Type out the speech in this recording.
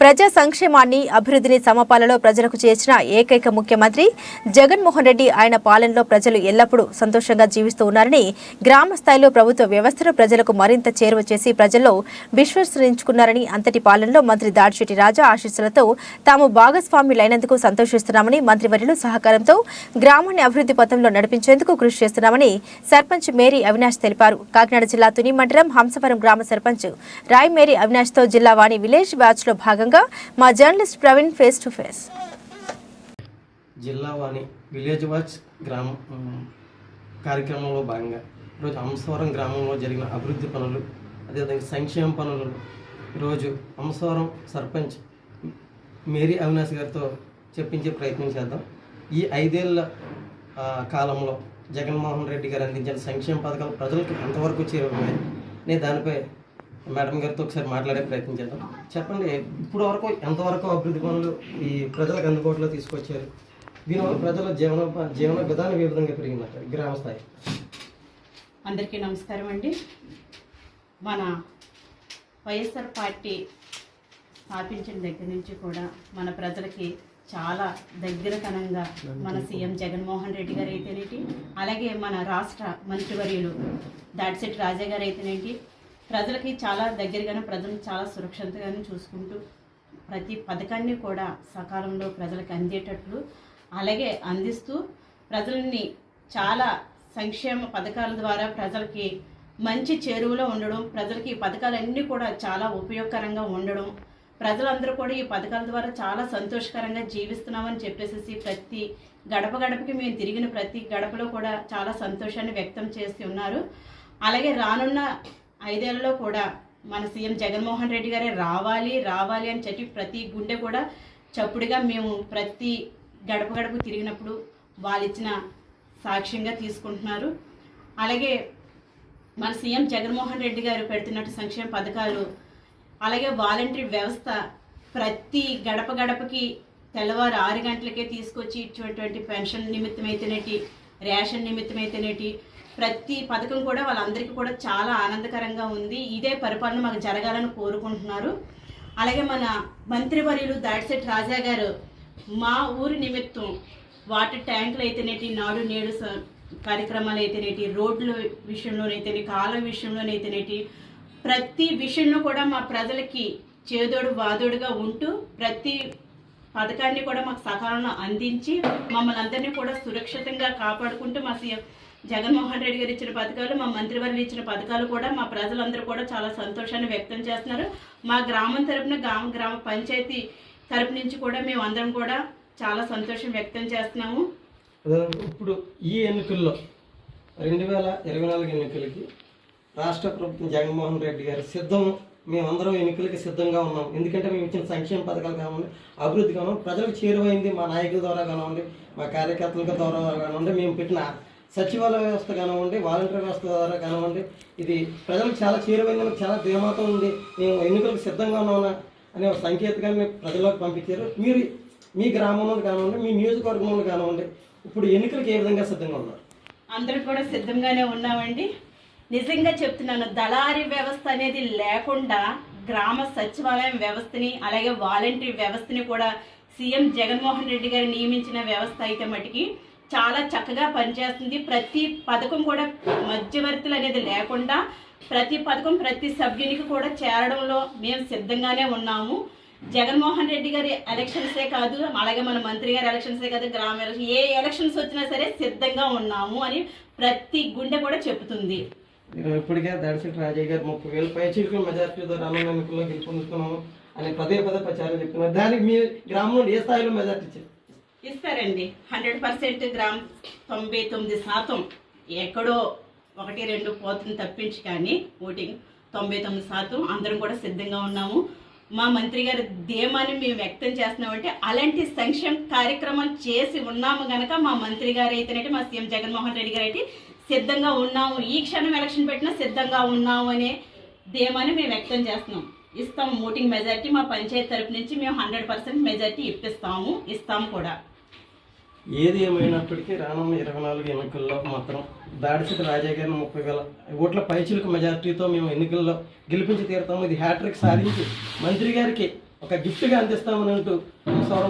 ప్రజా సంక్షేమాన్ని అభివృద్ధిని సమపాలలో ప్రజలకు చేర్చిన ఏకైక ముఖ్యమంత్రి జగన్మోహన్ రెడ్డి ఆయన పాలనలో ప్రజలు ఎల్లప్పుడూ సంతోషంగా జీవిస్తూ ఉన్నారని గ్రామ స్థాయిలో ప్రభుత్వ వ్యవస్థను ప్రజలకు మరింత చేరువ చేసి ప్రజల్లో విశ్వసించుకున్నారని అంతటి పాలనలో మంత్రి దాడిశెట్టి రాజా ఆశీస్సులతో తాము భాగస్వాములైనందుకు సంతోషిస్తున్నామని మంత్రివర్యులు సహకారంతో గ్రామాన్ని అభివృద్ధి పథంలో నడిపించేందుకు కృషి చేస్తున్నామని సర్పంచ్ మేరీ అవినాష్ తెలిపారు. కాకినాడ జిల్లా తుని మండలం హంసవరం గ్రామ సర్పంచ్ రాయ్ మేరీ అవినాష్తో జిల్లా వాణి విలేజ్ బ్యాచ్లో భాగంగా మా journalist Praveen face to face. జిల్లా వాణి విలేజ్ వాచ్ గ్రామం కార్యక్రమంలో భాగంగా ఈరోజు అంశవరం గ్రామంలో జరిగిన అభివృద్ధి పనులు అదేవిధంగా సంక్షేమ పనులు. ఈరోజు అంశవరం సర్పంచ్ మేరీ అవినాష్ గారితో చెప్పించే ప్రయత్నం చేద్దాం. ఈ ఐదేళ్ళ కాలంలో జగన్మోహన్ రెడ్డి గారు అందించిన సంక్షేమ పథకాలు ప్రజలకు ఎంతవరకు చేరుకున్నాయి నేను దానిపై మేడం గారితో ఒకసారి మాట్లాడే ప్రయత్నం చేద్దాం. చెప్పండి ఇప్పుడు వరకు ఎంతవరకు అభివృద్ధి పనులు ఈ ప్రజలకు అందుబాటులో తీసుకొచ్చారు? దీనివల్ల ప్రజల జీవన జీవన విధానం ఏ విధంగా పెరిగిందంటారు? గ్రామ స్థాయి. అందరికీ నమస్కారం అండి. మన వైఎస్ఆర్ పార్టీ స్థాపించిన దగ్గర నుంచి కూడా మన ప్రజలకి చాలా దగ్గరతనంగా మన సీఎం జగన్మోహన్ రెడ్డి గారు అయితేనేటి అలాగే మన రాష్ట్ర మంత్రివర్యులు దాడిశెట్టి రాజా గారు అయితేనేటి ప్రజలకి చాలా దగ్గరగానే ప్రజలను చాలా సురక్షితంగానే చూసుకుంటూ ప్రతి పథకాన్ని కూడా సకాలంలో ప్రజలకు అందేటట్లు అలాగే అందిస్తూ ప్రజల్ని చాలా సంక్షేమ పథకాల ద్వారా ప్రజలకి మంచి చేరువలో ఉండడం ప్రజలకి ఈ పథకాలన్నీ కూడా చాలా ఉపయోగకరంగా ఉండడం ప్రజలందరూ కూడా ఈ పథకాల ద్వారా చాలా సంతోషకరంగా జీవిస్తున్నామని చెప్పేసి ప్రతి గడప గడపకి మేము తిరిగిన ప్రతి గడపలో కూడా చాలా సంతోషాన్ని వ్యక్తం చేసి ఉన్నారు అలాగే రానున్న ఐదేళ్ళలో కూడా మన సీఎం జగన్మోహన్ రెడ్డి గారే రావాలి రావాలి అని చెప్పి ప్రతి గుండె కూడా చప్పుడుగా మేము ప్రతి గడప గడప తిరిగినప్పుడు వాళ్ళు ఇచ్చిన సాక్ష్యంగా తీసుకుంటున్నారు. అలాగే మన సీఎం జగన్మోహన్ రెడ్డి గారు పెడుతున్నట్టు సంక్షేమ పథకాలు అలాగే వాలంటరీ వ్యవస్థ ప్రతి గడప గడపకి తెల్లవారు ఆరు గంటలకే తీసుకొచ్చి ఇచ్చేటువంటి పెన్షన్ నిమిత్తమైతేనేటి రేషన్ నిమిత్తమైతేనేటి ప్రతి పథకం కూడా వాళ్ళందరికీ కూడా చాలా ఆనందకరంగా ఉంది. ఇదే పరిపాలన మాకు జరగాలని కోరుకుంటున్నారు. అలాగే మన మంత్రివర్యులు దాడిశెట్టి రాజా గారు మా ఊరి నిమిత్తం వాటర్ ట్యాంకులు అయితేనేటి నాడు నేడు స- కార్యక్రమాలు అయితేనేటి రోడ్ల విషయంలోనైతేనే విషయంలోనైతే విషయంలోనైతేనేటి ప్రతి విషయంలో కూడా మా ప్రజలకి చేదోడు వాదోడుగా ఉంటూ ప్రతి పథకాన్ని కూడా మాకు సకాలంలో అందించి మమ్మల్ని అందరినీ కూడా సురక్షితంగా కాపాడుకుంటూ మా సీఎం జగన్మోహన్ రెడ్డి గారు ఇచ్చిన పథకాలు మా మంత్రివర్యులు ఇచ్చిన పథకాలు కూడా మా ప్రజలందరూ కూడా చాలా సంతోషాన్ని వ్యక్తం చేస్తున్నారు. మా గ్రామం తరపున గ్రామ గ్రామ పంచాయతీ తరపు నుంచి కూడా మేము అందరం కూడా చాలా సంతోషం వ్యక్తం చేస్తున్నాము. ఇప్పుడు ఈ ఎన్నికల్లో రెండు వేల ఇరవై నాలుగు ఎన్నికలకి రాష్ట్ర ప్రభుత్వం జగన్మోహన్ రెడ్డి గారు సిద్ధం మేమందరం ఎన్నికలకి సిద్ధంగా ఉన్నాం. ఎందుకంటే మేము ఇచ్చిన సంక్షేమ పథకాలు కానివ్వండి అభివృద్ధి కానివ్వండి ప్రజలకు చేరువైంది మా నాయకుల ద్వారా కానివ్వండి మా కార్యకర్తల ద్వారా కానివ్వండి మేము పెట్టిన సచివాలయ వ్యవస్థ కానివ్వండి వాలంటీర్ వ్యవస్థ ద్వారా కానివ్వండి ఇది ప్రజలకు చాలా చేరువైందని చాలా ధీమాతో ఉంది. మేము ఎన్నికలకు సిద్ధంగా ఉన్నామా అనే ఒక సంకేతకాన్ని ప్రజల్లోకి పంపించారు. మీరు మీ గ్రామంలో కానివ్వండి మీ నియోజకవర్గంలో కానివ్వండి ఇప్పుడు ఎన్నికలకు ఏ విధంగా సిద్ధంగా ఉన్నారు? అందరూ కూడా సిద్ధంగానే ఉన్నామండి. నిజంగా చెప్తున్నాను దళారీ వ్యవస్థ అనేది లేకుండా గ్రామ సచివాలయం వ్యవస్థని అలాగే వాలంటరీ వ్యవస్థని కూడా సీఎం జగన్మోహన్ రెడ్డి గారు నియమించిన వ్యవస్థ అయితే మటుకి చాలా చక్కగా పనిచేస్తుంది. ప్రతి పథకం కూడా మధ్యవర్తులు అనేది లేకుండా ప్రతి పథకం ప్రతి సభ్యునికి కూడా చేరడంలో మేము సిద్ధంగానే ఉన్నాము. జగన్మోహన్ రెడ్డి గారి ఎలక్షన్సే కాదు అలాగే మన మంత్రి గారి ఎలక్షన్సే కాదు గ్రామ ఎలక్షన్ ఏ ఎలక్షన్స్ వచ్చినా సరే సిద్ధంగా ఉన్నాము అని ప్రతి గుండె కూడా చెబుతుంది. ఇప్పటికే దర్శకుడు రాజయ్య గారు ముప్పై వేల పైచీలకు మెజార్టీతో రానున్న ఎన్నికల్లో గెలుపొందుతున్నాము అని పదే పదే ప్రచారం చెప్తున్నారు. దానికి మీ గ్రామంలో ఏ స్థాయిలో మెజార్టీ ఇచ్చారు? ఇస్తారండి. హండ్రెడ్ పర్సెంట్ గ్రామ్ తొంభై తొమ్మిది శాతం ఎక్కడో ఒకటి రెండు పోతుంది తప్పించి కానీ ఓటింగ్ తొంభై తొమ్మిది శాతం అందరం కూడా సిద్ధంగా ఉన్నాము. మా మంత్రి గారి ధీమాని మేము వ్యక్తం చేస్తున్నామంటే అలాంటి సంక్షేమ కార్యక్రమాలు చేసి ఉన్నాము గనక మా మంత్రి గారు అయితేనంటే మా సీఎం జగన్మోహన్ రెడ్డి గారు అయితే సిద్ధంగా ఉన్నాము ఈ క్షణం ఎలక్షన్ పెట్టినా సిద్ధంగా ఉన్నాము అనే ధీమాని మేము వ్యక్తం చేస్తున్నాం. ఇస్తాం ఓటింగ్ మెజార్టీ మా పంచాయతీ తరపు నుంచి మేము హండ్రెడ్ పర్సెంట్ మెజార్టీ ఇప్పిస్తాము. ఇస్తాము కూడా. ఏది ఏమైనప్పటికీ రానున్న ఇరవై నాలుగు ఎన్నికల్లో మాత్రం దాడిశెట్టి రాజయ్య గారిని ముప్పై వేల ఓట్ల పైచిలకు మెజార్టీతో మేము ఎన్నికల్లో గెలిపించి తీరుతాము. ఇది హ్యాట్రిక్ సాధించి మంత్రి గారికి ఒక గిఫ్ట్గా అందిస్తామని అంటూ